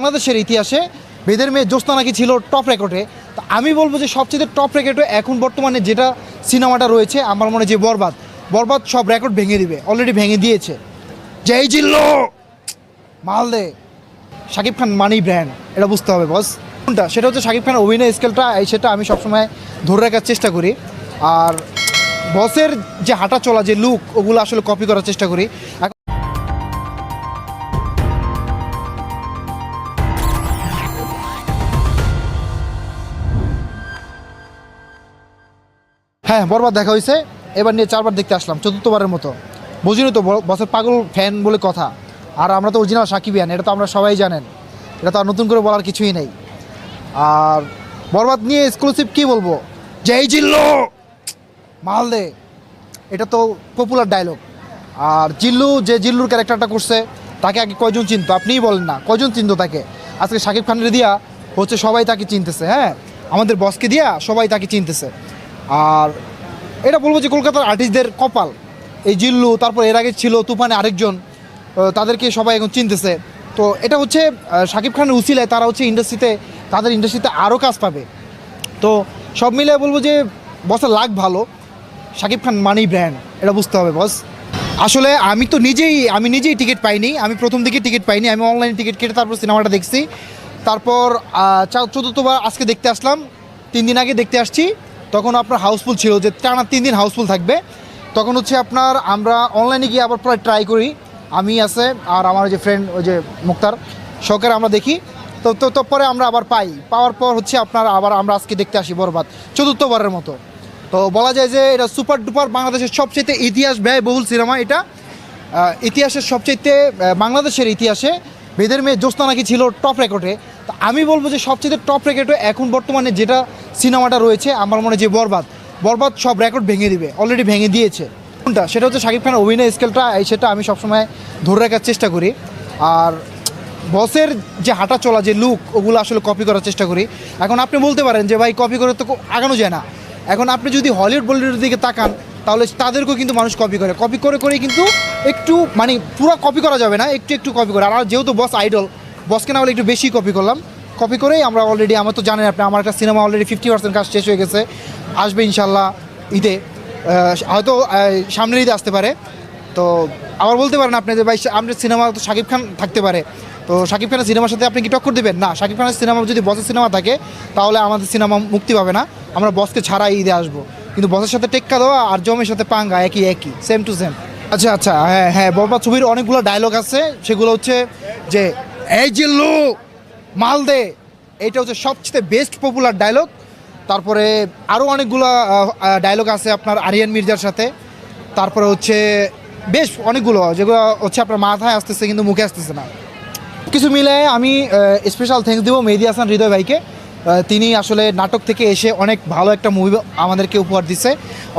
বাংলাদেশের ইতিহাসে বেদের মেয়ে জ্যোৎস্না নাকি ছিল টপ রেকর্ডে তো আমি বলব যে সবচেয়ে টপ রেকর্ডে এখন বর্তমানে যেটা সিনেমাটা রয়েছে, আমার মনে যে বরবাদ। বরবাদ সব রেকর্ড ভেঙে দিবে অলরেডি ভেঙে দিয়েছে। জয় জিল্লো! মালদে শাকিব খান মানি ব্র্যান্ড এটা বুঝতে হবে বস কোনটা? সেটা হচ্ছে শাকিব খানের অভিনয় স্কেলটা সেটা আমি সবসময় ধরে রাখার চেষ্টা করি। আর বসের যে হাঁটা চলা, যে লুক ওগুলো আসলে কপি করার চেষ্টা করি। হ্যাঁ বরবার দেখা হয়েছে এবার নিয়ে চারবার দেখতে আসলাম, চতুর্থবারের মতো। বুঝিনি তো, ব- বসের পাগল ফ্যান বলে কথা। আর আমরা তো অরিজিনাল সাকিব সাকিবিয়ান, এটা তো আমরা সবাই জানেন। এটা তো আর নতুন করে বলার কিছুই নেই। আর বরবাদ নিয়ে এক্সক্লুসিভ কি বলব? জয় জিল্লো! মালদে এটা তো পপুলার ডায়লগ আর জিল্লু, যে জিল্লুর ক্যারেক্টারটা করছে, তাকে আগে কয়জন চিনতো? আপনিই বলেন না, কয়জন চিনতো তাকে? আজকে শাকিব খানের দিয়া হচ্ছে সবাই তাকে চিনতেছে হ্যাঁ? আমাদের বসকে দিয়া সবাই তাকে চিনতেছে। আর এটা বলব যে কলকাতার আর্টিস্টদের কপাল। এই জিল্লু, তারপর এর আগে ছিল তুফানে আরেকজন তাদেরকে সবাই এখন চিনতেছে। তো এটা হচ্ছে শাকিব খানের উচিলায় তারা হচ্ছে ইন্ডাস্ট্রিতে তাদের ইন্ডাস্ট্রিতে আরও কাজ পাবে। তো সব মিলে বলব যে বসের লাগ ভালো। শাকিব খান মানি ব্র্যান্ড এটা বুঝতে হবে বস আসলে আমি তো নিজেই, আমি নিজেই টিকিট পাইনি, আমি প্রথম দিকে টিকিট পাইনি, আমি অনলাইনে টিকিট কেটে তারপর সিনেমাটা দেখছি। তারপর চতুর্থবার আজকে দেখতে আসলাম, তিন দিন আগে দেখতে আসছি। তখন আপনার হাউসফুল ছিল যে টানা তিন দিন হাউসফুল থাকবে। তখন হচ্ছে আপনার আমরা অনলাইনে গিয়ে আবার প্রায় ট্রাই করি। আমি আছে আর আমার যে ফ্রেন্ড ওই যে মুক্তার সহকারে আমরা দেখি। তো তো পরে আমরা আবার পাই। পাওয়ার পর হচ্ছে আপনার আবার আমরা আজকে দেখতে আসি বরবাদ, চতুর্থবারের মতো। তো বলা যায় যে এটা সুপার ডুপার বাংলাদেশের সবচেয়ে ইতিহাস ব্যয়বহুল সিনেমা এটা। ইতিহাসের সবচেয়ে বাংলাদেশের ইতিহাসে বেদের মেয়ে জ্যোৎস্না নাকি ছিল টপ রেকর্ডে আমি বলব যে সবচেয়ে টপ রেকর্ডে এখন বর্তমানে যেটা সিনেমাটা রয়েছে, আমার মনে যে বরবাদ। বরবাদ সব রেকর্ড ভেঙে দিবে অলরেডি ভেঙে দিয়েছে। কোনটা? সেটা হচ্ছে শাকিব খানের অভিনয় স্কেলটা সেটা আমি সবসময় ধরে রাখার চেষ্টা করি। আর বসের যে হাঁটা চলা যে লুক ওগুলো আসলে কপি করার চেষ্টা করি। এখন আপনি বলতে পারেন যে ভাই কপি করে তো আগানো যায় না। এখন আপনি যদি হলিউড বলিউডের দিকে তাকান, তাহলে তাদেরকেও কিন্তু মানুষ কপি করে। কপি করে করে কিন্তু একটু মানে পুরো কপি করা যাবে না, একটু একটু কপি করে। আর যেহেতু বস আইডল বসকে না হলে একটু বেশি কপি করলাম। কপি করেই আমরা অলরেডি আমার তো জানেন আপনি, আমার একটা সিনেমা অলরেডি ফিফটি পার্সেন্ট কাজ শেষ হয়ে গেছে। আসবে ইনশাল্লাহ ঈদে। হয়তো সামনের ঈদে আসতে পারে। তো আবার বলতে পারেন আপনি যে, ভাই আপনার সিনেমা তো শাকিব খান থাকতে পারে। তো শাকিব খানের সিনেমার সাথে আপনি কি টক্কর দেবেন? না শাকিব খানের সিনেমা যদি বসের সিনেমা থাকে, তাহলে আমাদের সিনেমা মুক্তি পাবে না। আমরা বসকে ছাড়াই ঈদে আসব। কিন্তু বসের সাথে টেক্কা দেওয়া আর জমের সাথে পাঙ্গা একই একই সেম টু সেম আচ্ছা আচ্ছা হ্যাঁ হ্যাঁ বরবাদ ছবির অনেকগুলো ডায়লগ আছে। সেগুলো হচ্ছে যে এই জিল্লু মাল দে এইটা হচ্ছে সবচেয়ে বেস্ট পপুলার ডায়লগ তারপরে আরও অনেকগুলো ডায়লগ আছে আপনার আরিয়ান মির্জার সাথে। তারপরে হচ্ছে বেশ অনেকগুলো, যেগুলো হচ্ছে আপনার মাথায় আসতেছে কিন্তু মুখে আসতেছে না। কিছু মিলে আমি স্পেশাল থ্যাংকস দেবো মেহেদি হাসান হৃদয় ভাইকে। তিনি আসলে নাটক থেকে এসে অনেক ভালো একটা মুভি আমাদেরকে উপহার দিচ্ছে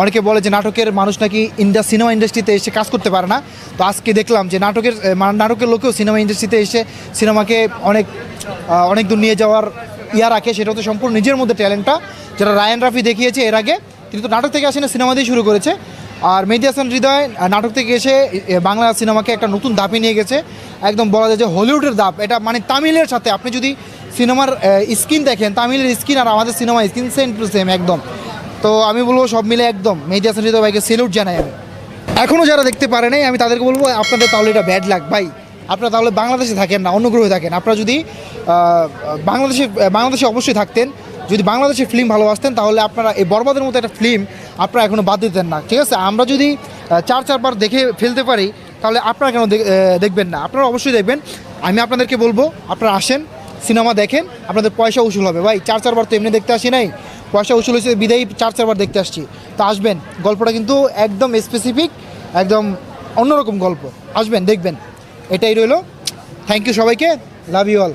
অনেকে বলে যে নাটকের মানুষ নাকি ইন্ডা সিনেমা ইন্ডাস্ট্রিতে এসে কাজ করতে পারে না। তো আজকে দেখলাম যে নাটকের নাটকের লোকেও সিনেমা ইন্ডাস্ট্রিতে এসে সিনেমাকে অনেক অনেক দূর নিয়ে যাওয়ার ইয়া রাখে। সেটা হচ্ছে সম্পূর্ণ নিজের মধ্যে ট্যালেন্টটা যেটা রায়ান রাফি দেখিয়েছে এর আগে, তিনি তো নাটক থেকে আসেন, সিনেমা দিয়ে শুরু করেছে। আর মেহেদি হাসান হৃদয় নাটক থেকে এসে বাংলা সিনেমাকে একটা নতুন ধাপে নিয়ে গেছে। একদম বলা যায় যে হলিউডের দাপ এটা মানে তামিলের সাথে। আপনি যদি সিনেমার স্ক্রিন দেখেন, তামিলের স্ক্রিন আর আমাদের cinema skin same to same একদম। তো আমি বলব সব মিলে একদম। মেহেদি হৃদয় ভাইকে সেলুট জানাই আমি। এখনও যারা দেখতে পারে নাই, আমি তাদেরকে বলব, আপনাদের তাহলে এটা ব্যাড লাগ ভাই। আপনারা তাহলে বাংলাদেশে থাকেন না অন্য গ্রহে থাকেন। আপনারা যদি বাংলাদেশে বাংলাদেশে অবশ্যই থাকতেন, যদি বাংলাদেশের ফিল্ম ভালোবাসতেন তাহলে আপনারা এই বরবাদের মতো একটা ফিল্ম আপনারা এখনও বাদ দিতেন না, ঠিক আছে? আমরা যদি চার, চারবার দেখে ফেলতে পারি, তাহলে আপনারা কেন দেখ- দেখবেন না? আপনারা অবশ্যই দেখবেন। আমি আপনাদেরকে বলব, আপনারা আসেন সিনেমা দেখেন, আপনাদের পয়সা উসুল হবে। ভাই, চার চারবার তো এমনি দেখতে আসি নাই। পয়সা উসুল হয়েছে, বিদায়ী চার চারবার দেখতে আসছি। তো আসবেন, গল্পটা কিন্তু একদম স্পেসিফিক একদম অন্যরকম গল্প। আসবেন, দেখবেন। এটাই রইল। থ্যাংক ইউ সবাইকে। Love you all